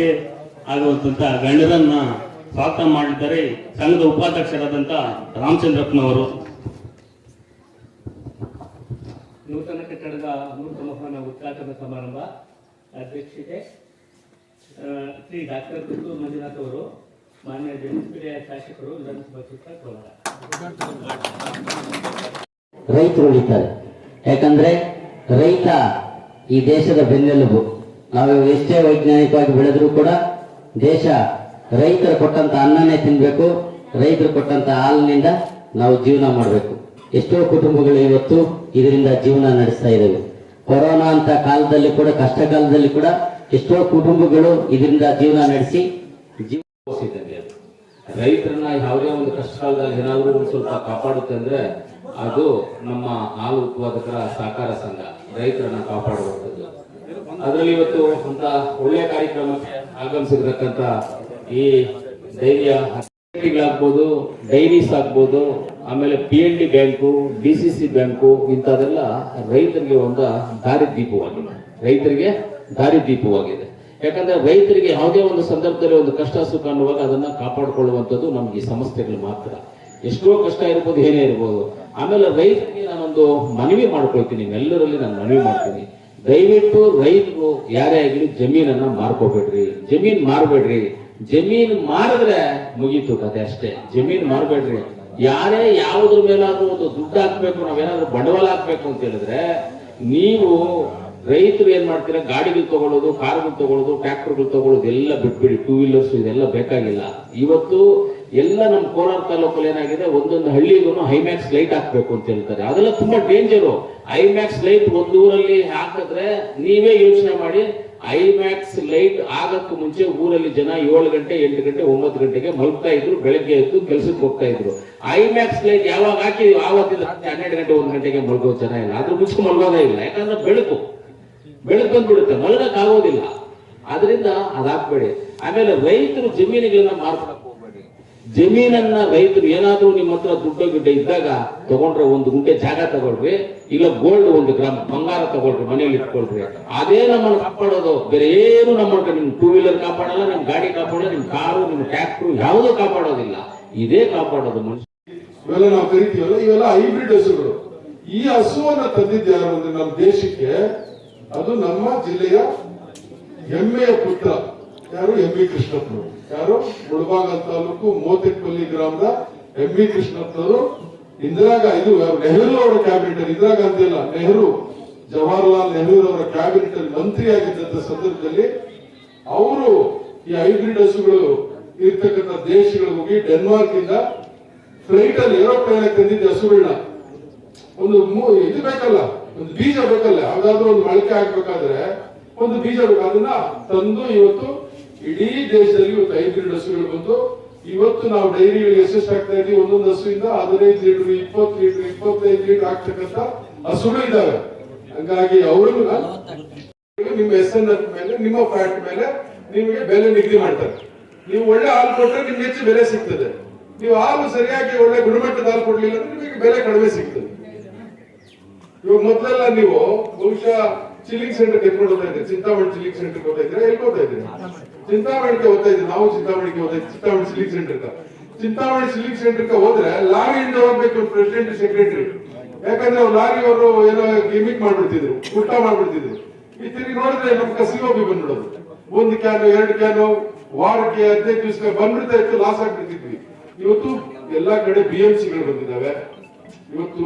ವೇದಿಕೆ ಆಗುವಂತ ಗಣ್ಯರನ್ನ ಸ್ವಾಗತ ಮಾಡಿದ್ದಾರೆ ಸಂಘದ ಉಪಾಧ್ಯಕ್ಷರಾದಂತ ರಾಮಚಂದ್ರಪ್ಪನವರು. ನೂತನ ಕಟ್ಟಡದ ನೂತನ ಉದ್ಘಾಟನಾ ಸಮಾರಂಭ ಅಧ್ಯಕ್ಷತೆ ಶ್ರೀ ಡಾಕ್ಟರ್ ಪುತ್ತೂರು ಮಂಜುನಾಥ್ ಅವರು ಮಾನ್ಯ ಜನಪ್ರಿಯ ಶಾಸಕರು ವಿಧಾನಸಭಾ ಕ್ಷೇತ್ರ ಕೋಲಾರ. ರೈತರು ಉಳಿತಾರೆ. ಯಾಕಂದ್ರೆ ರೈತ ಈ ದೇಶದ ಬೆನ್ನೆಲುಬು. ನಾವು ಎಷ್ಟೇ ವೈಜ್ಞಾನಿಕವಾಗಿ ಬೆಳೆದ್ರೂ ಕೂಡ ದೇಶ ರೈತರು ಕೊಟ್ಟಂತ ಅನ್ನನೇ ತಿನ್ಬೇಕು, ರೈತರು ಕೊಟ್ಟಂತ ಹಾಲಿನಿಂದ ನಾವು ಜೀವನ ಮಾಡಬೇಕು. ಎಷ್ಟೋ ಕುಟುಂಬಗಳು ಇವತ್ತು ಇದರಿಂದ ಜೀವನ ನಡೆಸ್ತಾ ಇದ್ದಾವೆ. ಕೊರೋನಾ ಅಂತ ಕಾಲದಲ್ಲಿ ಕೂಡ ಕಷ್ಟ ಕಾಲದಲ್ಲಿ ಕೂಡ ಎಷ್ಟೋ ಕುಟುಂಬಗಳು ಇದರಿಂದ ಜೀವನ ನಡೆಸಿ ರೈತರನ್ನ ಯಾವುದೇ ಒಂದು ಕಷ್ಟ ಕಾಲದಲ್ಲಿ ಏನಾದರೂ ಸ್ವಲ್ಪ ಕಾಪಾಡುತ್ತೆ ಅಂದ್ರೆ ಅದು ನಮ್ಮ ಹಾಲು ಉತ್ಪಾದಕರ ಸಹಕಾರ ಸಂಘ, ರೈತರನ್ನ ಕಾಪಾಡುವಂಥದ್ದು. ಅದರಲ್ಲಿ ಇವತ್ತು ಅಂತ ಒಳ್ಳೆಯ ಕಾರ್ಯಕ್ರಮಕ್ಕೆ ಆಗಮಿಸಿರ್ತಕ್ಕಂಥ ಈ ಧೈರ್ಯ ಆಗ್ಬೋದು ಡೈರೀಸ್ ಆಗ್ಬೋದು, ಆಮೇಲೆ P N D bank, D C C bank ಇಂಥದೆಲ್ಲ ರೈತರಿಗೆ ಒಂದು ದಾರಿದೀಪವಾಗಿದೆ. ರೈತರಿಗೆ ದಾರಿದೀಪವಾಗಿದೆ. ಯಾಕಂದ್ರೆ ರೈತರಿಗೆ ಯಾವುದೇ ಒಂದು ಸಂದರ್ಭದಲ್ಲಿ ಒಂದು ಕಷ್ಟ ಸುಖ ಅನ್ನುವಾಗ ಅದನ್ನ ಕಾಪಾಡಿಕೊಳ್ಳುವಂಥದ್ದು ನಮ್ಗೆ ಈ ಸಂಸ್ಥೆಗಳು ಮಾತ್ರ. ಎಷ್ಟೋ ಕಷ್ಟ ಇರ್ಬೋದು, ಏನೇ ಇರ್ಬೋದು. ಆಮೇಲೆ ರೈತರಿಗೆ ನಾನೊಂದು ಮನವಿ ಮಾಡ್ಕೊಳ್ತೀನಿ ಎಲ್ಲರಲ್ಲಿ ನಾನು ಮನವಿ ಮಾಡ್ತೀನಿ. ದಯವಿಟ್ಟು ರೈತರು, ಯಾರೇ ಆಗಲಿ ಜಮೀನನ್ನ ಮಾರ್ಕೋಬೇಡ್ರಿ. ಜಮೀನ್ ಮಾರ್ಬೇಡ್ರಿ. ಜಮೀನ್ ಮಾರಿದ್ರೆ ಮುಗೀತು ಕತೆ ಅಷ್ಟೇ. ಜಮೀನ್ ಮಾರ್ಬೇಡ್ರಿ. ಯಾರೇ ಯಾವುದ್ರ ಮೇಲಾದ್ರೂ ಒಂದು ದುಡ್ಡು ಹಾಕ್ಬೇಕು, ನಾವೇನಾದ್ರೂ ಬಂಡವಾಳ ಹಾಕ್ಬೇಕು ಅಂತ ಹೇಳಿದ್ರೆ, ನೀವು ರೈತರು ಏನ್ ಮಾಡ್ತೀರಾ? ಗಾಡಿಗಳು ತಗೊಳ್ಳೋದು, ಕಾರ್ಗಳು ತಗೊಳ್ಳೋದು, ಟ್ರ್ಯಾಕ್ಟರ್ಗಳು ತಗೊಳ್ಳೋದು, ಎಲ್ಲ ಬಿಟ್ಬಿಡಿ. ಟೂ ವೀಲರ್ಸ್ ಇದೆಲ್ಲ ಬೇಕಾಗಿಲ್ಲ. ಇವತ್ತು ಎಲ್ಲ ನಮ್ಮ ಕೋಲಾರ ತಾಲೂಕಲ್ಲಿ ಏನಾಗಿದೆ, ಒಂದೊಂದು ಹಳ್ಳಿಗೂ ಹೈಮ್ಯಾಕ್ಸ್ ಲೈಟ್ ಹಾಕ್ಬೇಕು ಅಂತ ಹೇಳ್ತಾರೆ. ಅದೆಲ್ಲ ತುಂಬಾ ಡೇಂಜರು ಐಮ್ಯಾಕ್ಸ್ ಲೈಟ್ ಒಂದೂರಲ್ಲಿ ಹಾಕಿದ್ರೆ ನೀವೇ ಯೋಚನೆ ಮಾಡಿ, ಐಮ್ಯಾಕ್ಸ್ ಲೈಟ್ ಆಗಕ್ಕೂ ಮುಂಚೆ ಊರಲ್ಲಿ ಜನ ಏಳು ಗಂಟೆ, ಎಂಟು ಗಂಟೆ, ಒಂಬತ್ತು ಗಂಟೆಗೆ ಮಲಗ್ತಾ ಇದ್ರು, ಬೆಳಗ್ಗೆ ಎದ್ದು ಕೆಲಸಕ್ಕೆ ಹೋಗ್ತಾ ಇದ್ರು. ಐಮ್ಯಾಕ್ಸ್ ಲೈಟ್ ಯಾವಾಗ ಹಾಕಿ ಆವತ್ತಿಲ್ಲ ಹನ್ನೆರಡು ಗಂಟೆ, ಒಂದು ಗಂಟೆಗೆ ಮಲಗೋ ಜನ ಇಲ್ಲ. ಅದ್ರ ಮುಚ್ಚು ಮಲಗೋದೇ ಇಲ್ಲ. ಯಾಕಂದ್ರೆ ಬೆಳಕು. ಬೆಳಕು ಬಂದ್ಬಿಡುತ್ತೆ. ಮಲಗಕ್ ಆಗೋದಿಲ್ಲ. ಅದರಿಂದ ಅದಾಕ್ಬೇಡಿ ಆಮೇಲೆ ರೈತರು ಜಮೀನುಗಳನ್ನ ಹೋಗ್ಬೇಡಿ ಜಮೀನನ್ನ ರೈತರು ಏನಾದ್ರೂ ನಿಮ್ಮ ಹತ್ರ ದುಡ್ಡು ಗಿಡ್ಡ ಇದ್ದಾಗ ತಗೊಂಡ್ರೆ ಒಂದು ಗುಂಟೆ ಜಾಗ ತಗೊಳ್ರಿ, ಇಲ್ಲ ಗೋಲ್ಡ್ ಒಂದು ಗ್ರಾಮ್ ಬಂಗಾರ ತಗೊಳ್ರಿ ಮನೇಲಿ ಇಟ್ಕೊಳ್ರಿ. ಅದೇ ನಮ್ಮನ್ನು ಕಾಪಾಡೋದು. ಬೇರೆ ಏನು ನಮ್ಮ ನಿಮ್ ಟೂ ವೀಲರ್ ಕಾಪಾಡಲ್ಲ, ನಿಮ್ ಗಾಡಿ ಕಾಪಾಡಲ್ಲ, ನಿಮ್ ಕಾರು, ನಿಮ್ ಟ್ಯಾಕ್ಟ್ರು ಯಾವುದೂ ಕಾಪಾಡೋದಿಲ್ಲ. ಇದೇ ಕಾಪಾಡೋದು ಮನುಷ್ಯ. ಇವೆಲ್ಲ ನಾವು ಕರಿತೀವಲ್ಲ, ಇವೆಲ್ಲ ಹೈಬ್ರಿಡ್ ಹಸುಗಳು. ಈ ಹಸುವನ್ನ ತಂದಿದ್ದು ಒಂದು ನಮ್ಮ ದೇಶಕ್ಕೆ, ಅದು ನಮ್ಮ ಜಿಲ್ಲೆಯ ಹೆಮ್ಮೆಯ ಪುತ್ರ. ಯಾರು ಎಂ ಬಿ ಕೃಷ್ಣಪ್ಪನವರು ಯಾರು? ಮುಳಬಾಗ ತಾಲೂಕು ಮೋತೆಕ್ಪಲ್ಲಿ ಗ್ರಾಮದ ಎಂ ವಿ ಕೃಷ್ಣಪ್ಪನವರು. ಇಂದಿರಾ ಇದು ನೆಹರು ಅವರ ಕ್ಯಾಬಿನೆಟ್ ಅಲ್ಲಿ. ಇಂದಿರಾ ಗಾಂಧಿ ಅಲ್ಲ, ನೆಹರು. ಜವಾಹರ್ಲಾಲ್ ನೆಹರು ಅವರ ಕ್ಯಾಬಿನೆಟ್ ಅಲ್ಲಿ ಮಂತ್ರಿಯಾಗಿದ್ದಂತ ಸಂದರ್ಭದಲ್ಲಿ ಅವರು ಈ ಹೈಬ್ರಿಡ್ ಹಸುಗಳು ಇರ್ತಕ್ಕಂಥ ದೇಶಗಳು ಹೋಗಿ ಡೆನ್ಮಾರ್ಕ್ ಇಂದ ಫ್ಲೈಟ್ ಅಲ್ಲಿ ಏರೋಪ್ಲೇನ್ ತಂದಿದ್ದ ಹಸುಗಳನ್ನ ಒಂದು ಇದು ಬೇಕಲ್ಲ, ಒಂದು ಬೀಜ ಬೇಕಲ್ಲ. ಯಾವ್ದಾದ್ರು ಒಂದು ಮೊಳಕೆ ಹಾಕ್ಬೇಕಾದ್ರೆ ಒಂದು ಬೀಜ ಬೇಕು ಅದನ್ನ ತಂದು ಇವತ್ತು ಇಡೀ ದೇಶದಲ್ಲಿ ಇವತ್ತು ಹೈಬ್ರಿಡ್ ಹಸುಗಳು ಬಂತು. ಇವತ್ತು ನಾವು ಡೈರಿಗಳಿಗೆ ಎಷ್ಟೆಷ್ಟು ಆಗ್ತಾ ಇದ್ದೀವಿ. ಒಂದೊಂದು ಹಸುವಿಂದ ಹದಿನೈದು ಲೀಟರ್, ಇಪ್ಪತ್ತು ಲೀಟರ್, ಇಪ್ಪತ್ತೈದು ಲೀಟರ್ ಆಗ್ತಕ್ಕಂತ ಹಸುಗಳು ಇದ್ದಾವೆ. ಹಂಗಾಗಿ ಅವರು ನಿಮ್ಮ ಎಸ್ ಮೇಲೆ, ನಿಮ್ಮ ಫ್ಯಾಟ್ ಮೇಲೆ ನಿಮಗೆ ಬೆಲೆ ನಿಗದಿ ಮಾಡ್ತಾರೆ. ನೀವು ಒಳ್ಳೆ ಹಾಲು ಕೊಟ್ಟರೆ ನಿಮ್ಗೆ ಹೆಚ್ಚು ಬೆಲೆ ಸಿಗ್ತದೆ. ನೀವು ಹಾಲು ಸರಿಯಾಗಿ ಒಳ್ಳೆ ಗುಣಮಟ್ಟದ ಹಾಲು ಕೊಡ್ಲಿಲ್ಲ ಅಂದ್ರೆ ನಿಮಗೆ ಬೆಲೆ ಕಡಿಮೆ ಸಿಗ್ತದೆ. ಇವಾಗ ಮೊದಲೆಲ್ಲ ನೀವು ಬಹುಶಃ ಚಿಲ್ಲಿಂಗ್ ಸೆಂಟರ್ ಎತ್ಕೊಂಡು ಹೋಗ್ತಾ ಇದ್ರಿ ಚಿಂತಾಮಣಿ ಚಿಲ್ಲಿಂಗ್ ಸೆಂಟರ್ ಹೋಗ್ತಾ ಇದ್ರೆ ಎಲ್ಲಿ ಹೋಗ್ತಾ ಇದ್ದೀನಿ ಚಿಂತಾಮಣಿಗೆ ಹೋಗ್ತಾ ಇದ್ರಿ ನಾವು ಚಿಂತಾಮಣಿಗೆ ಹೋಗ್ತಾ ಇದ್ವಿ Chintamani chilling centre Chintamani chilling centre ಹೋದ್ರೆ ಲಾರಿಯಿಂದ ಹೋಗ್ಬೇಕು ಪ್ರೆಸಿಡೆಂಟ್ ಸೆಕ್ರೆಟರಿ ಯಾಕಂದ್ರೆ ಲಾರಿ ಅವರು ಏನೋ ಗಿಮಿಕ್ ಮಾಡ್ಬಿಡ್ತಿದ್ರು ಊಟ ಮಾಡ್ಬಿಡ್ತಿದ್ರು. ಈ ತಿರುಗಿ ನೋಡಿದ್ರೆ ನಮ್ ಹೋಗಿ ಬಂದ್ಬಿಡೋದು ಒಂದು ಕ್ಯಾನು, ಎರಡು ಕ್ಯಾನು, ವಾರಕ್ಕೆ ಹದಿನೈದು ದಿವಸ ಬಂದ್ಬಿಡ್ತಾ ಇತ್ತು ಲಾಸ್ ಆಗ್ಬಿಡ್ತಿದ್ವಿ. ಇವತ್ತು ಎಲ್ಲಾ ಕಡೆ ಬಿ ಎಂ ಸಿಗಳು ಬಂದಿದ್ದಾವೆ. ಇವತ್ತು